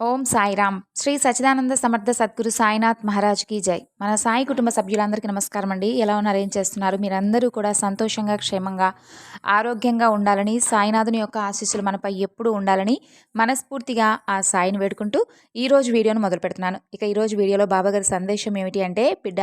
ఓం సాయిరామ్. శ్రీ సచిదానంద సమర్థ సద్గురు సాయినాథ్ మహారాజ్కి జై. మన సాయి కుటుంబ సభ్యులందరికీ నమస్కారం అండి. ఎలా ఉన్నారు? ఏం చేస్తున్నారు? మీరందరూ కూడా సంతోషంగా క్షేమంగా ఆరోగ్యంగా ఉండాలని సాయినాథుని యొక్క ఆశీస్సులు మనపై ఎప్పుడూ ఉండాలని మనస్ఫూర్తిగా ఆ సాయిని వేడుకుంటూ ఈరోజు వీడియోను మొదలు పెడుతున్నాను. ఇక ఈరోజు వీడియోలో బాబాగారి సందేశం ఏమిటి అంటే బిడ్డ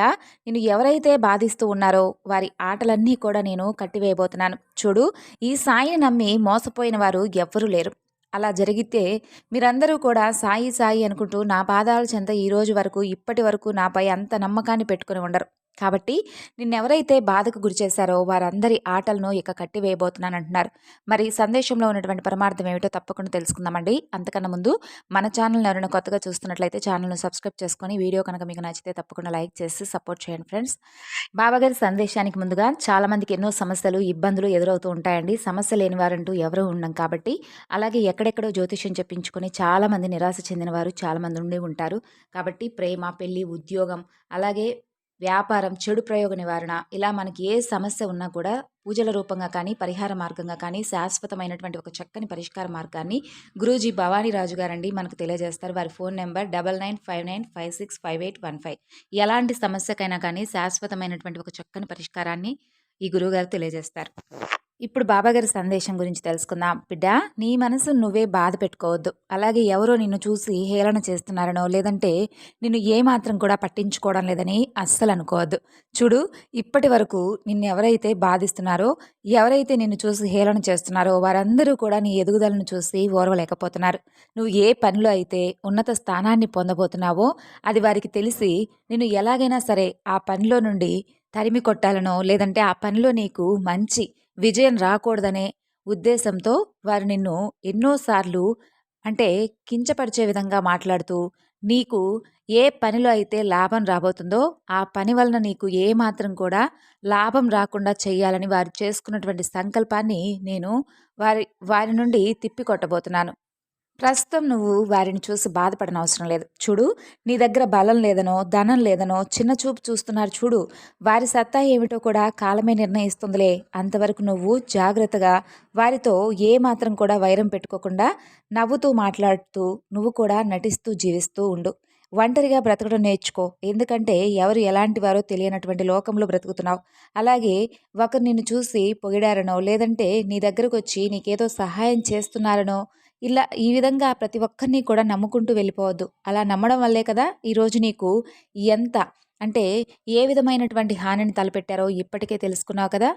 నేను ఎవరైతే బాధిస్తూ ఉన్నారో వారి ఆటలన్నీ కూడా నేను కట్టివేయబోతున్నాను. చూడు ఈ సాయిని నమ్మి మోసపోయిన వారు ఎవ్వరూ లేరు. అలా జరిగితే మీరందరూ కూడా సాయి సాయి అనుకుంటూ నా పాదాల చెంత ఈ రోజు వరకు ఇప్పటి వరకు నాపై అంత నమ్మకాన్ని పెట్టుకుని ఉండరు. కాబట్టి నిన్నెవరైతే బాధకు గురి చేశారో వారందరి ఆటలను ఇక కట్టివేయబోతున్నాను అంటున్నారు మరి సందేశంలో ఉన్నటువంటి పరమార్థం ఏమిటో తప్పకుండా తెలుసుకుందామండి. అంతకన్నా ముందు మన ఛానల్ని ఎవరైనా కొత్తగా చూస్తున్నట్లయితే ఛానల్ను సబ్స్క్రైబ్ చేసుకొని వీడియో కనుక మీకు నచ్చితే తప్పకుండా లైక్ చేసి సపోర్ట్ చేయండి ఫ్రెండ్స్. బాబాగారి సందేశానికి ముందుగా చాలామందికి ఎన్నో సమస్యలు ఇబ్బందులు ఎదురవుతూ ఉంటాయండి. సమస్య లేని వారంటూ ఎవరూ ఉండం కాబట్టి అలాగే ఎక్కడెక్కడో జ్యోతిష్యం చెప్పించుకొని చాలామంది నిరాశ చెందిన వారు చాలామంది ఉండి ఉంటారు. కాబట్టి ప్రేమ పెళ్ళి ఉద్యోగం అలాగే వ్యాపారం చెడు ప్రయోగ నివారణ ఇలా మనకి ఏ సమస్య ఉన్నా కూడా పూజల రూపంగా కానీ పరిహార మార్గంగా కానీ శాశ్వతమైనటువంటి ఒక చక్కని పరిష్కార మార్గాన్ని గురూజీ భవానీ రాజు గారండి మనకు తెలియజేస్తారు. వారి phone number double nine five nine five six five eight one five. ఎలాంటి సమస్యకైనా కానీ శాశ్వతమైనటువంటి ఒక చక్కని పరిష్కారాన్ని ఈ గురువుగారు తెలియజేస్తారు. ఇప్పుడు బాబాగారి సందేశం గురించి తెలుసుకుందాం. బిడ్డ నీ మనసు నువ్వే బాధ పెట్టుకోవద్దు. అలాగే ఎవరో నిన్ను చూసి హేళన చేస్తున్నారనో లేదంటే నిన్ను ఏమాత్రం కూడా పట్టించుకోవడం లేదని అస్సలు అనుకోవద్దు. చూడు ఇప్పటి వరకు నిన్ను ఎవరైతే బాధిస్తున్నారో ఎవరైతే నిన్ను చూసి హేళన చేస్తున్నారో వారందరూ కూడా నీ ఎదుగుదలను చూసి ఓర్వలేకపోతున్నారు. నువ్వు ఏ పనిలో అయితే ఉన్నత స్థానాన్ని పొందబోతున్నావో అది వారికి తెలిసి నిన్ను ఎలాగైనా సరే ఆ పనిలో నుండి తరిమి కొట్టాలనో లేదంటే ఆ పనిలో నీకు మంచి విజయం రాకూడదనే ఉద్దేశంతో వారు నిన్ను ఎన్నోసార్లు అంటే కించపరిచే విధంగా మాట్లాడుతూ నీకు ఏ పనిలో అయితే లాభం రాబోతుందో ఆ పని వలన నీకు ఏ మాత్రం కూడా లాభం రాకుండా చేయాలని వారు చేసుకున్నటువంటి సంకల్పాన్ని నేను వారి వారి నుండి తిప్పికొట్టబోతున్నాను. ప్రస్తుతం నువ్వు వారిని చూసి బాధపడనవసరం అవసరం లేదు. చూడు నీ దగ్గర బలం లేదనో ధనం లేదనో చిన్న చూపు చూస్తున్నారు చూడు. వారి సత్తా ఏమిటో కూడా కాలమే నిర్ణయిస్తుందిలే. అంతవరకు నువ్వు జాగ్రత్తగా వారితో ఏ మాత్రం కూడా వైరం పెట్టుకోకుండా నవ్వుతూ మాట్లాడుతూ నువ్వు కూడా నటిస్తూ జీవిస్తూ ఉండు. ఒంటరిగా బ్రతకడం నేర్చుకో. ఎందుకంటే ఎవరు ఎలాంటి వారో తెలియనటువంటి లోకంలో బ్రతుకుతున్నావు. అలాగే ఒకరు నిన్ను చూసి పొగిడారనో లేదంటే నీ దగ్గరకు వచ్చి నీకేదో సహాయం చేస్తున్నారనో ఇలా ఈ విధంగా ప్రతి ఒక్కరిని కూడా నమ్ముకుంటూ వెళ్ళిపోవద్దు. అలా నమ్మడం వల్లే కదా ఈరోజు నీకు ఎంత అంటే ఏ విధమైనటువంటి హానిని తలపెట్టారో ఇప్పటికే తెలుసుకున్నావు కదా?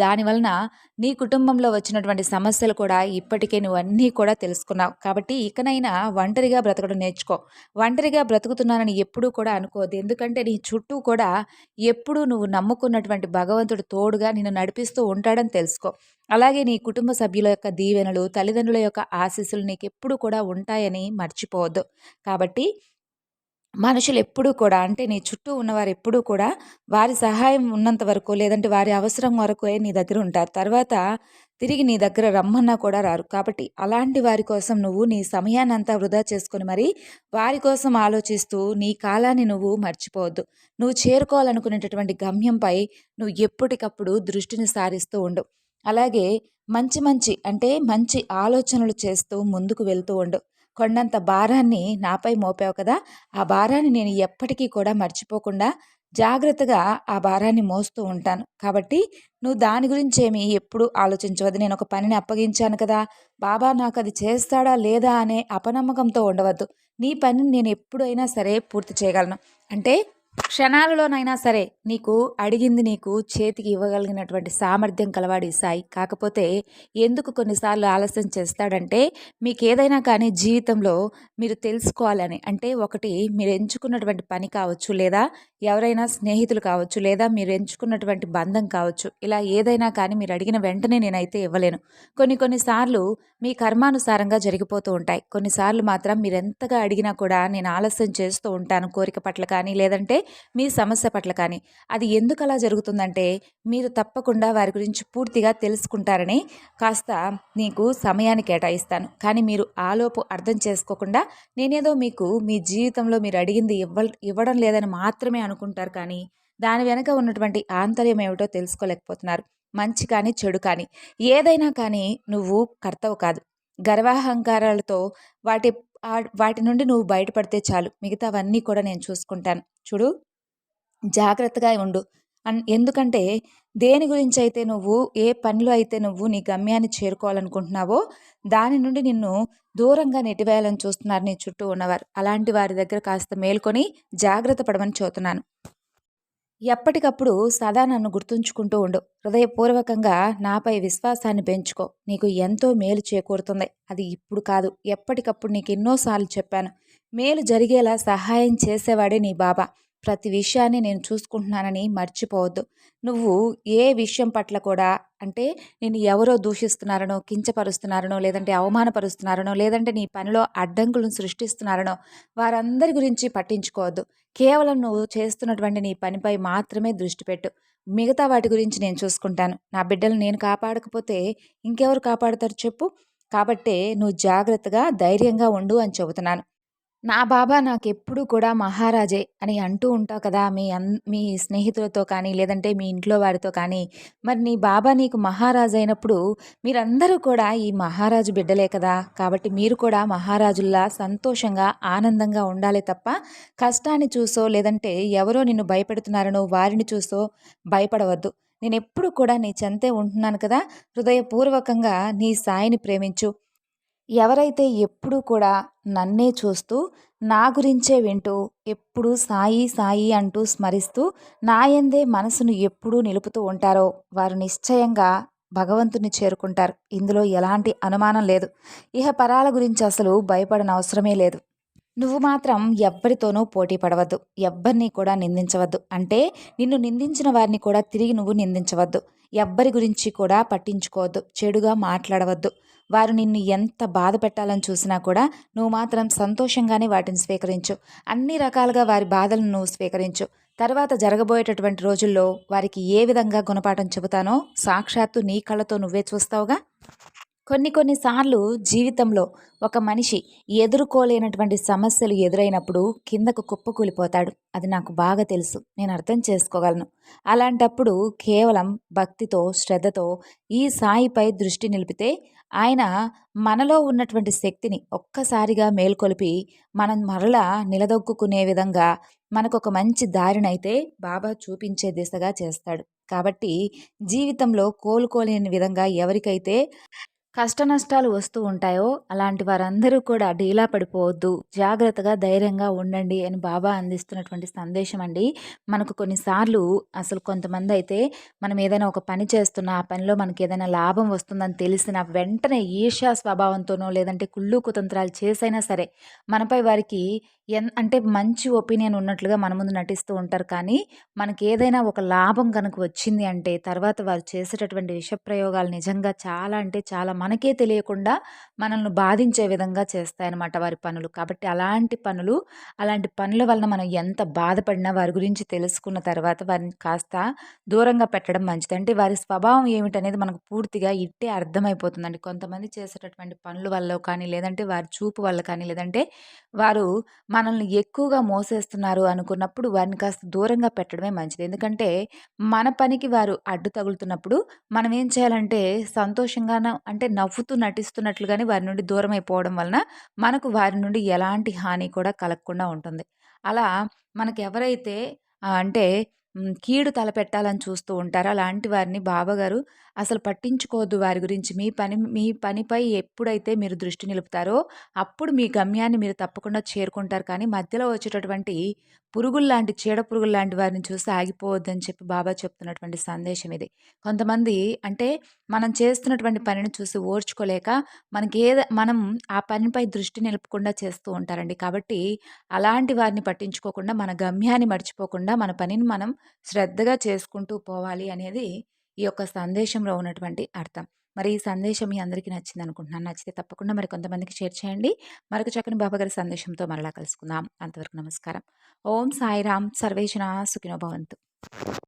దానివలన నీ కుటుంబంలో వచ్చినటువంటి సమస్యలు కూడా ఇప్పటికే నువ్వు అన్నీ కూడా తెలుసుకున్నావు. కాబట్టి ఇకనైనా ఒంటరిగా బ్రతకడం నేర్చుకో. ఒంటరిగా బ్రతుకుతున్నానని ఎప్పుడూ కూడా అనుకోవద్దు. ఎందుకంటే నీ చుట్టూ కూడా ఎప్పుడూ నువ్వు నమ్ముకున్నటువంటి భగవంతుడు తోడుగా నిన్ను నడిపిస్తూ ఉంటాడని తెలుసుకో. అలాగే నీ కుటుంబ సభ్యుల యొక్క దీవెనలు తల్లిదండ్రుల యొక్క ఆశీస్సులు నీకు ఎప్పుడు కూడా ఉంటాయని మర్చిపోవద్దు. కాబట్టి మనుషులు ఎప్పుడూ కూడా అంటే నీ చుట్టూ ఉన్నవారు ఎప్పుడూ కూడా వారి సహాయం ఉన్నంత వరకు లేదంటే వారి అవసరం వరకు నీ దగ్గర ఉంటారు. తర్వాత తిరిగి నీ దగ్గర రమ్మన్నా కూడా రారు. కాబట్టి అలాంటి వారి కోసం నువ్వు నీ సమయాన్ని అంతా వృధా చేసుకొని మరి వారి కోసం ఆలోచిస్తూ నీ కాలాన్ని నువ్వు మర్చిపోవద్దు. నువ్వు చేరుకోవాలనుకునేటటువంటి గమ్యంపై నువ్వు ఎప్పటికప్పుడు దృష్టిని సారిస్తూ ఉండు. అలాగే మంచి మంచి అంటే మంచి ఆలోచనలు చేస్తూ ముందుకు వెళ్తూ ఉండు. కొండంత భారాన్ని నాపై మోపావు కదా ఆ భారాన్ని నేను ఎప్పటికీ కూడా మర్చిపోకుండా జాగ్రత్తగా ఆ భారాన్ని మోస్తూ ఉంటాను. కాబట్టి నువ్వు దాని గురించి ఏమి ఎప్పుడు ఆలోచించవద్దు. నేను ఒక పనిని అప్పగించాను కదా బాబా నాకు అది చేస్తాడా లేదా అనే అపనమ్మకంతో ఉండవద్దు. నీ పనిని నేను ఎప్పుడైనా సరే పూర్తి చేయగలను. అంటే క్షణాలలోనైనా సరే నీకు అడిగింది నీకు చేతికి ఇవ్వగలిగినటువంటి సామర్థ్యం కలవాడు సాయి. కాకపోతే ఎందుకు కొన్నిసార్లు ఆలస్యం చేస్తాడంటే మీకు ఏదైనా కానీ జీవితంలో మీరు తెలుసుకోవాలని. అంటే ఒకటి మీరు ఎంచుకున్నటువంటి పని కావచ్చు లేదా ఎవరైనా స్నేహితులు కావచ్చు లేదా మీరు ఎంచుకున్నటువంటి బంధం కావచ్చు. ఇలా ఏదైనా కానీ మీరు అడిగిన వెంటనే నేనైతే ఇవ్వలేను. కొన్ని కొన్నిసార్లు మీ కర్మానుసారంగా జరిగిపోతూ ఉంటాయి. కొన్నిసార్లు మాత్రం మీరు ఎంతగా అడిగినా కూడా నేను ఆలస్యం చేస్తూ ఉంటాను కోరిక పట్ల కానీ లేదంటే మీ సమస్య పట్ల కానీ అది ఎందుకు అలా జరుగుతుందంటే మీరు తప్పకుండా వారి గురించి పూర్తిగా తెలుసుకుంటారని కాస్త నీకు సమయాన్ని కేటాయిస్తాను. కానీ మీరు ఆలోపు అర్థం చేసుకోకుండా నేనేదో మీకు మీ జీవితంలో మీరు అడిగింది ఇవ్వ ఇవ్వడం లేదని మాత్రమే అనుకుంటారు కానీ దాని వెనక ఉన్నటువంటి ఆంతర్యం ఏమిటో తెలుసుకోలేకపోతున్నారు. మంచి కానీ చెడు కానీ ఏదైనా కానీ నువ్వు కర్తవు కాదు. గర్వాహంకారాలతో వాటి ఆ- వాటి నుండి నువ్వు బయటపడితే చాలు. మిగతావన్నీ కూడా నేను చూసుకుంటాను. చూడు జాగ్రత్తగా ఉండు. అన్ ఎందుకంటే దేని గురించి అయితే నువ్వు ఏ పనిలో అయితే నువ్వు నీ గమ్యాన్ని చేరుకోవాలనుకుంటున్నావో దాని నుండి నిన్ను దూరంగా నెట్టివేయాలని చూస్తున్నారు నీ చుట్టూ ఉన్నవారు. అలాంటి వారి దగ్గర కాస్త మేల్కొని జాగ్రత్త పడమని చూస్తున్నాను ఎప్పటికప్పుడు సదా నన్ను గుర్తుంచుకుంటూ ఉండు. హృదయపూర్వకంగా నాపై విశ్వాసాన్ని పెంచుకో. నీకు ఎంతో మేలు చేకూరుతుంది. అది ఇప్పుడు కాదు. ఎప్పటికప్పుడు నీకు ఎన్నోసార్లు చెప్పాను. మేలు జరిగేలా సహాయం చేసేవాడే నీ బాబా. ప్రతి విషయాన్ని నేను చూసుకుంటున్నానని మర్చిపోవద్దు. నువ్వు ఏ విషయం పట్ల కూడా అంటే నేను ఎవరో దూషిస్తున్నారనో కించపరుస్తున్నారనో లేదంటే అవమానపరుస్తున్నారనో లేదంటే నీ పనిలో అడ్డంకులను సృష్టిస్తున్నారనో వారందరి గురించి పట్టించుకోవద్దు. కేవలం నువ్వు చేస్తున్నటువంటి నీ పనిపై మాత్రమే దృష్టి పెట్టు. మిగతా వాటి గురించి నేను చూసుకుంటాను. నా బిడ్డలు నేను కాపాడకపోతే ఇంకెవరు కాపాడుతారు చెప్పు. కాబట్టే నువ్వు జాగ్రత్తగా ధైర్యంగా ఉండు అని చెబుతున్నాను. నా బాబా నాకెప్పుడు కూడా మహారాజే అని అంటూ ఉంటావు కదా మీ అన్ మీ స్నేహితులతో కానీ లేదంటే మీ ఇంట్లో వారితో కానీ. మరి నీ బాబా నీకు మహారాజు అయినప్పుడు మీరందరూ కూడా ఈ మహారాజు బిడ్డలే కదా. కాబట్టి మీరు కూడా మహారాజుల్లా సంతోషంగా ఆనందంగా ఉండాలి తప్ప కష్టాన్ని చూసో లేదంటే ఎవరో నిన్ను భయపెడుతున్నారనో వారిని చూసో భయపడవద్దు. నేను ఎప్పుడు కూడా నీ చెంతే ఉంటున్నాను కదా. హృదయపూర్వకంగా నీ సాయిని ప్రేమించు. ఎవరైతే ఎప్పుడూ కూడా నన్నే చూస్తూ నా గురించే వింటూ ఎప్పుడూ సాయి సాయి అంటూ స్మరిస్తూ నాయందే మనసును ఎప్పుడూ నిలుపుతూ ఉంటారో వారు నిశ్చయంగా భగవంతుని చేరుకుంటారు. ఇందులో ఎలాంటి అనుమానం లేదు. ఇహ పరాల గురించి అసలు భయపడన అవసరమే లేదు. నువ్వు మాత్రం ఎవ్వరితోనూ పోటీ పడవద్దు. ఎవ్వరిని కూడా నిందించవద్దు. అంటే నిన్ను నిందించిన వారిని కూడా తిరిగి నువ్వు నిందించవద్దు. ఎవ్వరి గురించి కూడా పట్టించుకోవద్దు. చెడుగా మాట్లాడవద్దు. వారు నిన్ను ఎంత బాధ పెట్టాలని చూసినా కూడా నువ్వు మాత్రం సంతోషంగానే వాటిని స్వీకరించు. అన్ని రకాలుగా వారి బాధలను నువ్వు స్వీకరించు. తర్వాత జరగబోయేటటువంటి రోజుల్లో వారికి ఏ విధంగా గుణపాఠం చెబుతానో సాక్షాత్తు నీ కళ్ళతో నువ్వే చూస్తావుగా? కొన్ని కొన్నిసార్లు జీవితంలో ఒక మనిషి ఎదుర్కోలేనటువంటి సమస్యలు ఎదురైనప్పుడు కిందకు కుప్పకూలిపోతాడు. అది నాకు బాగా తెలుసు. నేను అర్థం చేసుకోగలను. అలాంటప్పుడు కేవలం భక్తితో శ్రద్ధతో ఈ సాయిపై దృష్టి నిలిపితే ఆయన మనలో ఉన్నటువంటి శక్తిని ఒక్కసారిగా మేల్కొలిపి మనం మరలా నిలదొక్కునే విధంగా మనకు ఒక మంచి దారినైతే బాబా చూపించే దిశగా చేస్తాడు. కాబట్టి జీవితంలో కోలుకోలేని విధంగా ఎవరికైతే కష్ట నష్టాలు వస్తూ ఉంటాయో అలాంటి వారందరూ కూడా డీలా పడిపోవద్దు. జాగ్రత్తగా ధైర్యంగా ఉండండి అని బాబా అందిస్తున్నటువంటి సందేశం అండి. మనకు కొన్నిసార్లు అసలు కొంతమంది అయితే మనం ఏదైనా ఒక పని చేస్తున్నా ఆ పనిలో మనకి ఏదైనా లాభం వస్తుందని తెలిసిన వెంటనే ఈర్ష్యా స్వభావంతోనో లేదంటే కుళ్ళు కుతంత్రాలు చేసైనా సరే మనపై వారికి ఎన్ అంటే మంచి ఒపీనియన్ ఉన్నట్లుగా మన ముందు నటిస్తూ ఉంటారు. కానీ మనకి ఏదైనా ఒక లాభం కనుక వచ్చింది అంటే తర్వాత వారు చేసేటటువంటి విషప్రయోగాలు నిజంగా చాలా అంటే చాలా మనకే తెలియకుండా మనల్ని బాధించే విధంగా చేస్తాయన్నమాట వారి పనులు. కాబట్టి అలాంటి పనులు అలాంటి పనుల వలన మనం ఎంత బాధపడినా వారి గురించి తెలుసుకున్న తర్వాత వారిని కాస్త దూరంగా పెట్టడం మంచిది. అంటే వారి స్వభావం ఏమిటనేది మనకు పూర్తిగా ఇట్టే అర్థమైపోతుందండి. కొంతమంది చేసేటటువంటి పనుల వల్ల కానీ లేదంటే వారి చూపు వల్ల కానీ లేదంటే వారు మనల్ని ఎక్కువగా మోసేస్తున్నారు అనుకున్నప్పుడు వారిని కాస్త దూరంగా పెట్టడమే మంచిది. ఎందుకంటే మన పనికి వారు అడ్డు తగులుతున్నప్పుడు మనం ఏం చేయాలంటే సంతోషంగానో అంటే నవ్వుతూ నటిస్తున్నట్లుగానే వారి నుండి దూరం అయిపోవడం వలన మనకు వారి నుండి ఎలాంటి హాని కూడా కలగకుండా ఉంటుంది. అలా మనకు ఎవరైతే అంటే కీడు తలపెట్టాలని చూస్తూ ఉంటారో అలాంటి వారిని బాబాగారు అసలు పట్టించుకోవద్దు వారి గురించి. మీ పని మీ పనిపై ఎప్పుడైతే మీరు దృష్టి నిలుపుతారో అప్పుడు మీ గమ్యాన్ని మీరు తప్పకుండా చేరుకుంటారు. కానీ మధ్యలో వచ్చేటటువంటి పురుగుల్లాంటి చీడ పురుగుల్లాంటి వారిని చూసి ఆగిపోవద్దని చెప్పి బాబా చెప్తున్నటువంటి సందేశం ఇది. కొంతమంది అంటే మనం చేస్తున్నటువంటి పనిని చూసి ఓర్చుకోలేక మనకి ఏద మనం ఆ పనిపై దృష్టి నిలుపకుండా చేస్తూ ఉంటారండి. కాబట్టి అలాంటి వారిని పట్టించుకోకుండా మన గమ్యాన్ని మర్చిపోకుండా మన పనిని మనం శ్రద్ధగా చేసుకుంటూ పోవాలి అనేది ఈ యొక్క సందేశంలో ఉన్నటువంటి అర్థం. మరి ఈ సందేశం మీ అందరికీ నచ్చింది అనుకుంటున్నాను. నచ్చితే తప్పకుండా మరి కొంతమందికి షేర్ చేయండి. మరొక చక్కని బాబాగారి సందేశంతో మరలా కలుసుకుందాం. అంతవరకు నమస్కారం. ఓం సాయిరామ్. సర్వేజన సుఖినో భవంతు.